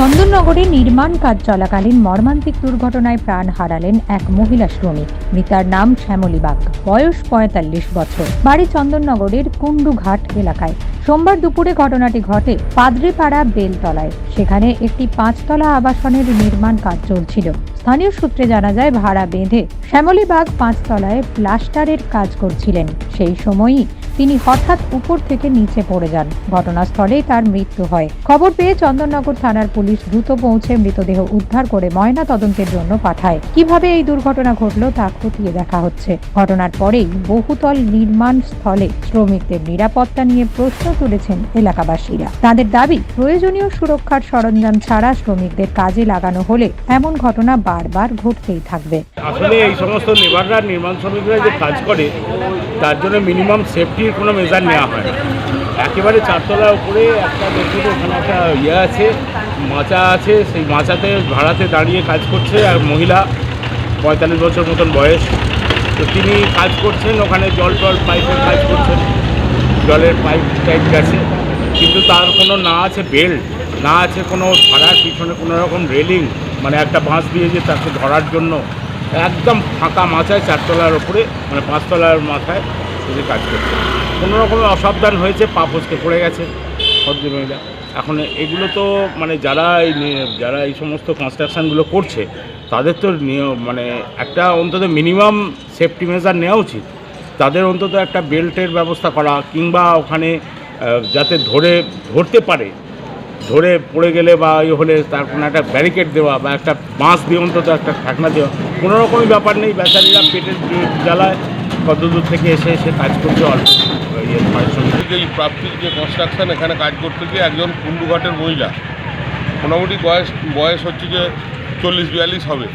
চন্দননগরে নির্মাণ কাজ চলাকালীন মর্মান্তিক দুর্ঘটনায় প্রাণ হারালেন এক মহিলা শ্রমিক। মৃতার নাম শ্যামলী বাগ। বয়স পঁয়তাল্লিশ বছর। বাড়ি চন্দননগরের কুন্ডুঘাট এলাকায়। সোমবার দুপুরে ঘটনাটি ঘটে পাদ্রিপাড়া বেলতলায়। সেখানে একটি পাঁচতলা আবাসনের নির্মাণ কাজ চলছিল। স্থানীয় সূত্রে জানা যায়, ভাড়া বেঁধে শ্যামলী বাগ পাঁচতলায় প্লাস্টারের কাজ করছিলেন। সেই সময়ই তিনি হঠাৎ উপর থেকে নিচে পড়ে যান। ঘটনাস্থলেই তার মৃত্যু হয়। খবর পেয়ে চন্দননগর থানার পুলিশ দ্রুত পৌঁছে মৃতদেহ উদ্ধার করে ময়না তদন্তের জন্য পাঠায়। কীভাবে এই দুর্ঘটনা ঘটল তা খতিয়ে দেখা হচ্ছে। ঘটনার পরেই বহুতল নির্মাণ স্থলে শ্রমিকদের নিরাপত্তা নিয়ে প্রশ্ন তুলেছেন এলাকাবাসীরা। তাদের দাবি, প্রয়োজনীয় সুরক্ষার সরঞ্জাম ছাড়া শ্রমিকদের কাজে লাগানো হলে এমন ঘটনা বারবার ঘটতেই থাকবে। আসলে এই সমস্ত লেবাররা নির্মাণ শ্রমিকরা যে কাজ করে, তার জন্য মিনিমাম সেফটির কোনো মেজার নেওয়া হয় একেবারে চারতলার উপরে একটা দেখুন ওখানে একটা ইয়ে আছে, মাচা আছে, সেই মাচাতে ভাড়াতে দাঁড়িয়ে কাজ করছে আর মহিলা, পঁয়তাল্লিশ বছর মতন বয়স। তো তিনি কাজ করছেন, ওখানে জল টল পাইপের কাজ করছেন। জলের পাইপ টাইপ গেছে। কিন্তু তার কোনো না আছে বেল্ট, না আছে কোনো ধরার পিছনে কোনো রকম রেলিং মানে একটা বাঁশ দিয়ে যে তাকে ধরার জন্য। একদম ফাঁকা মাথায় চারতলার ওপরে মানে পাঁচতলার মাথায়। তিনি কাজ করছে। কোনো রকমের অসাবধান হয়েছে, পা ফসকে পড়ে গেছে ভদ্রমহিলা এখন এগুলো তো মানে যারা এই যারা এই সমস্ত কনস্ট্রাকশানগুলো করছে, তাদের তো মানে একটা অন্তত মিনিমাম সেফটি মেজার নেওয়া উচিত। তাদের অন্তত একটা বেল্টের ব্যবস্থা করা কিংবা ওখানে যাতে ধরে, ধরতে পারে। ধরে পড়ে গেলে বা ইয়ে হলে তার কোনো একটা ব্যারিকেড দেওয়া বা একটা বাঁশ দিয়ে অন্তত একটা ঠাকনা দেওয়া। কোনো রকমই ব্যাপার নেই, বেচারিরা পেটের জ্বালায়। কত দূর থেকে এসে এসে কাজ করছে অল্প? প্রাপ্তির যে কনস্ট্রাকশন এখানে কাজ করতে গিয়ে একজন কুন্ডুঘাটের মহিলা। মোটামুটি বয়স বয়স হচ্ছে যে চল্লিশ বিয়াল্লিশ হবে।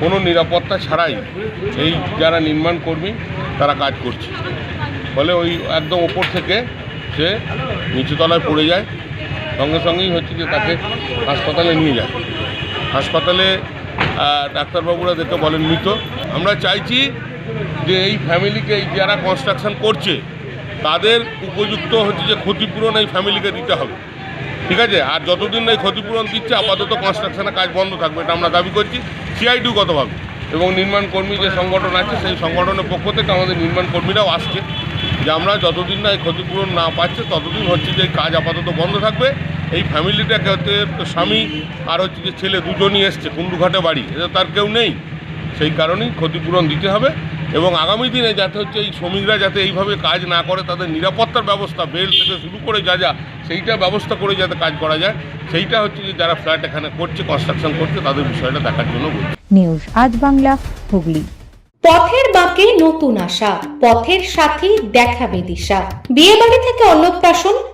কোনো নিরাপত্তা ছাড়াই এই যারা নির্মাণ কর্মী, তারা কাজ করছে। ফলে ওই একদম ওপর থেকে সে নিচুতলায় পড়ে যায়। সঙ্গে সঙ্গেই হচ্ছে যে তাকে হাসপাতালে নিয়ে যায়। হাসপাতালে ডাক্তারবাবুরা দেখে বলেন মৃত। আমরা চাইছি যে এই ফ্যামিলিকে এই যারা কনস্ট্রাকশন করছে, তাদের উপযুক্ত হচ্ছে যে ক্ষতিপূরণ এই ফ্যামিলিকে দিতে হবে। ঠিক আছে? আর যতদিন না এই ক্ষতিপূরণ দিচ্ছে, আপাতত কনস্ট্রাকশনের কাজ বন্ধ থাকবে, এটা আমরা দাবি করছি। সিআইডিগতভাবে এবং নির্মাণ কর্মী যে সংগঠন আছে, সেই সংগঠনের পক্ষ থেকে আমাদের নির্মাণ কর্মীরাও আসছে যে আমরা যতদিন না এই ক্ষতিপূরণ না পাচ্ছে, ততদিন হচ্ছে যে কাজ আপাতত বন্ধ থাকবে। এই ফ্যামিলিটাকে হচ্ছে স্বামী আর হচ্ছে যে ছেলে দুজনই এসছে কুন্ডুঘাটে বাড়ি। এটা তার কেউ নেই। সেই কারণেই ক্ষতিপূরণ দিতে হবে। এবং আগামী দিনে যাতে হচ্ছে এই শ্রমিকরা যাতে এইভাবে কাজ না করে তাদের নিরাপত্তার ব্যবস্থা বেল থেকে শুরু করে যা যা সেইটা ব্যবস্থা করে যাতে কাজ করা যায় সেইটা হচ্ছে যে যারা ফ্ল্যাট এখানে করছে কনস্ট্রাকশন করছে তাদের বিষয়টা দেখার জন্য বলছি। নিউজ আজ বাংলা হুগলি। পথের বাঁকে নতুন আশা পথের সাথী দেখাবে দিশা। বিয়ে বাড়ি থেকে অন্নপ্রাশন